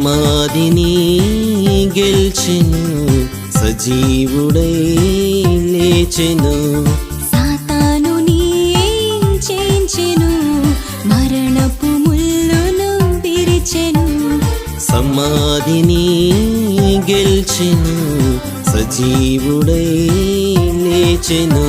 సమాధిని గెల్చెను సజీవుడై లేచెను. సాతాను చేయించెను మరణపు ముల్లును విరిచెను. సమాధిని గెల్చెను సజీవుడై లేచెను.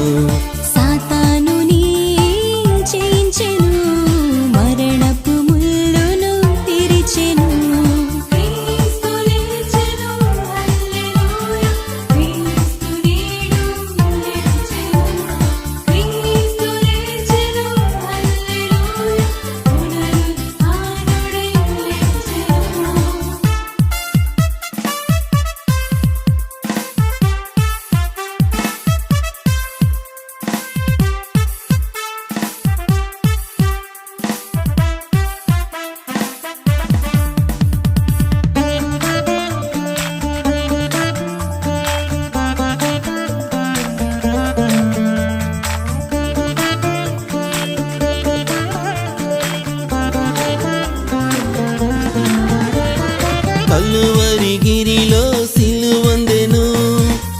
గిరిలో సిలువందెను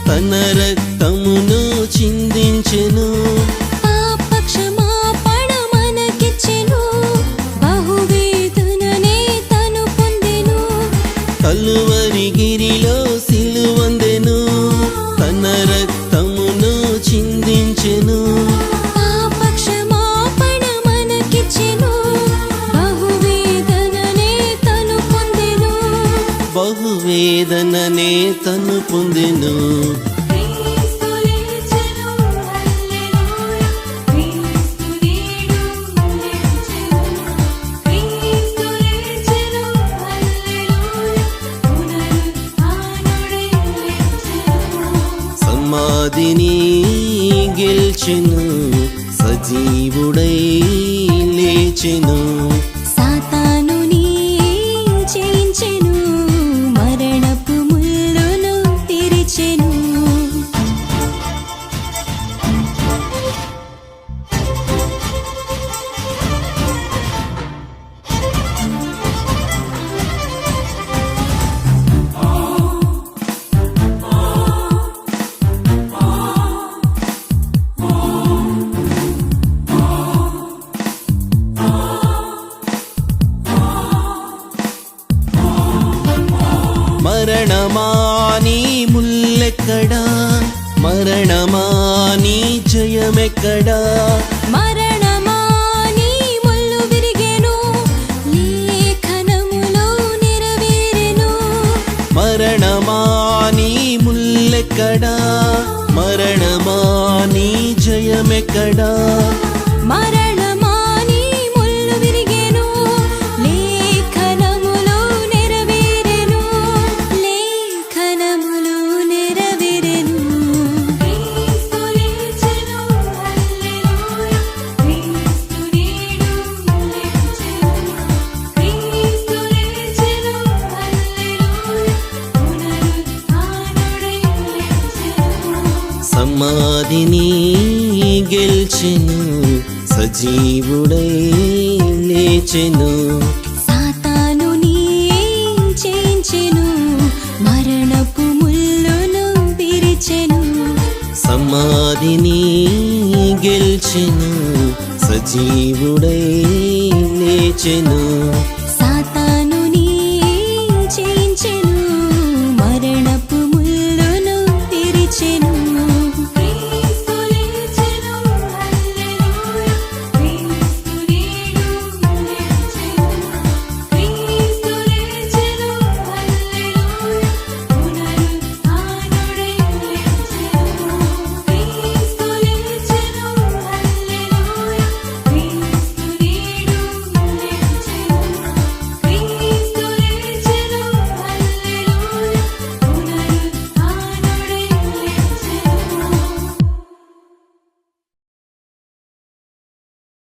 తన రక్తమును చిందించెను. కలువరి గిరిలో సిలువందెను తన రక్తమును సమాధిని గెల్చెను సజీవుడై లేచెను. మరణమాని ముల్లెక్కడా? మరణమాని జయమెక్కడా? మరణమా నీ ముల్లు విరిగెను లేఖనములో నెరవేరెను. మరణమాని ముల్లెక్కడా? మరణమాని జయమెక్కడా? మరణమా సమాధిని గెల్చెను సజీవుడై లేచెను. సాతాను చేయించెను మరణపు ముల్లును విరిచెను. సమాధిని గెల్చెను సజీవుడై లేచెను.